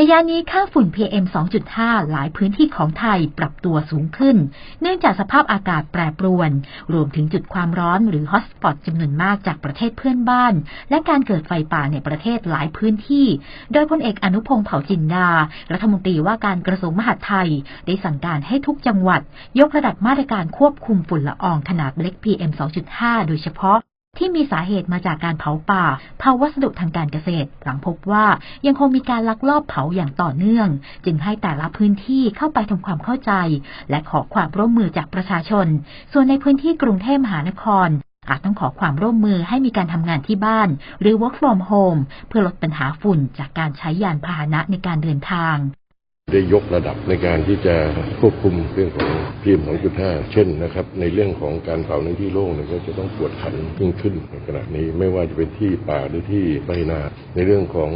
ระยะนี้ค่าฝุ่น PM 2.5 หลายพื้นที่ของไทยปรับตัวสูงขึ้น เนื่องจากสภาพอากาศแปรปรวน รวมถึงจุดความร้อนหรือฮอตสปอตจำนวนมากจากประเทศเพื่อนบ้าน และการเกิดไฟป่าในประเทศหลายพื้นที่ โดยพลเอกอนุพงศ์เผ่าจินดา รัฐมนตรีว่าการกระทรวงมหาดไทย ได้สั่งการให้ทุกจังหวัด ยกระดับมาตรการควบคุมฝุ่นละอองขนาดเล็ก PM 2.5 โดยเฉพาะ ที่มีสาเหตุมาจากการเผาป่า เผาวัสดุทางการเกษตร หลังพบว่ายังคงมีการลักลอบเผาอย่างต่อเนื่อง จึงให้แต่ละพื้นที่เข้าไปทำความเข้าใจ และขอความร่วมมือจากประชาชน ส่วนในพื้นที่กรุงเทพมหานครอาจต้องขอความร่วมมือให้มีการทำงานที่บ้าน หรือ work from home เพื่อลดปัญหาฝุ่นจากการใช้ยานพาหนะในการเดินทาง ได้ยกระดับในการที่จะควบคุมเรื่องของพีเอ็ม2.5เช่นนะครับในเรื่องของการเผาในที่โล่งเนี่ยก็จะต้องปวดขันยิ่งขึ้นในขณะนี้ไม่ว่าจะเป็นที่ป่าหรือที่ไรนา ในเรื่องของ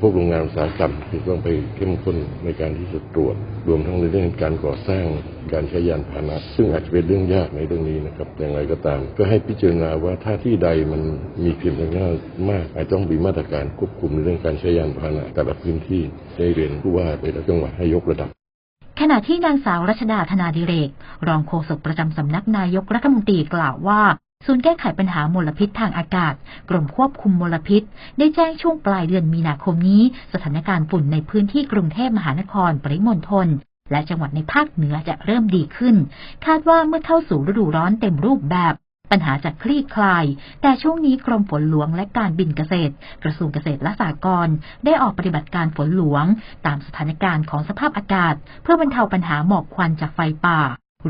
พวกโรงงานอุตสาหกรรมที่ต้องไปเข้มข้นในการที่จะตรวจรวมทั้งในเรื่องการก่อสร้าง การใช้ยานพาหนะ ซึ่งอาจจะเป็นเรื่องยากในเรื่องนี้นะครับอย่างไรก็ตาม ก็ให้พิจารณาว่าถ้าที่ใดมันมีเพียงแค่มาก อาจต้องมีมาตรการควบคุมในเรื่องการใช้ยานพาหนะ แต่ละพื้นที่ได้เรียนผู้ว่าไปละจังหวัดให้ยกระดับขณะที่นางสาวรัชดาธนาดิเรก รองโฆษกประจำสำนักนายกรัฐมนตรีกล่าวว่าศูนย์แก้ไขปัญหามลพิษทางอากาศ กรมควบคุมมลพิษ ได้แจ้งช่วงปลายเดือนมีนาคมนี้ สถานการณ์ฝุ่นในพื้นที่กรุงเทพมหานคร ปริมณฑล และจังหวัดในภาคเหนือจะเริ่มดีขึ้น คาดว่าเมื่อเข้าสู่ฤดูร้อนเต็มรูปแบบปัญหาจะคลี่คลาย แต่ช่วงนี้กรมฝนหลวงและการบินเกษตร กระทรวงเกษตรและสหกรณ์ได้ออกปฏิบัติการฝนหลวง ตามสถานการณ์ของสภาพอากาศ เพื่อบรรเทาปัญหาหมอกควันจากไฟป่า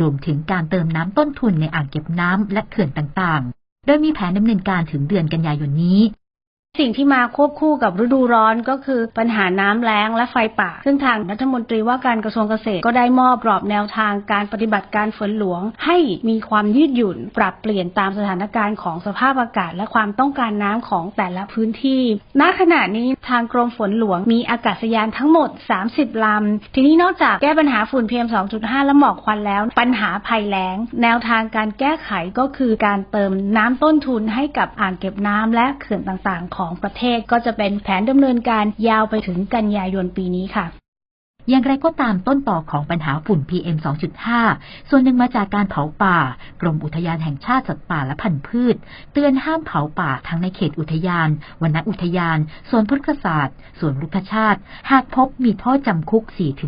รวมถึงการเติมน้ำต้นทุนในอ่างเก็บน้ำและเขื่อนต่างๆ โดยมีแผนดำเนินการถึงเดือนกันยายนนี้ สิ่งที่มาควบคู่กับฤดูร้อนก็คือปัญหาน้ำแล้งและไฟป่า ซึ่งทางรัฐมนตรีว่าการกระทรวงเกษตรก็ได้มอบกรอบแนวทางการปฏิบัติการฝนหลวง ให้มีความยืดหยุ่น ปรับเปลี่ยนตามสถานการณ์ของสภาพอากาศ และความต้องการน้ำของแต่ละพื้นที่ ณ ขณะนี้ ทางกรมฝนหลวงมีอากาศยานทั้งหมด 30 ลำ ทีนี้นอกจากแก้ปัญหาฝุ่น PM 2.5 และหมอกควันแล้ว ปัญหาภัยแล้ง แนวทางการแก้ไขก็คือการเติมน้ำต้นทุนให้กับอ่างเก็บน้ำและเขื่อนต่างๆ ของประเทศก็จะเป็นแผนดำเนินการยาวไปถึงกันยายนปีนี้ค่ะ อย่างไรก็ตามต้นต่อของปัญหาฝุ่น PM 2.5 ส่วนหนึ่งมาจากการเผาป่า กรมอุทยานแห่งชาติสัตว์ป่าและพันธุ์พืช เตือนห้ามเผาป่าทั้งในเขตอุทยานวนอุทยานสวนพฤกษศาสตร์สวนรุกชาติ หากพบมีโทษจำคุก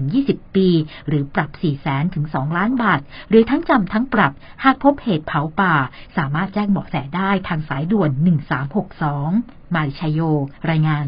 4-20 ปี หรือปรับ 4 แสนถึง 2 ล้านบาท หรือทั้งจำทั้งปรับ หากพบเหตุเผาป่า สามารถแจ้งเบาะแสได้ทางสายด่วน 1362 มาริชยโย รายงาน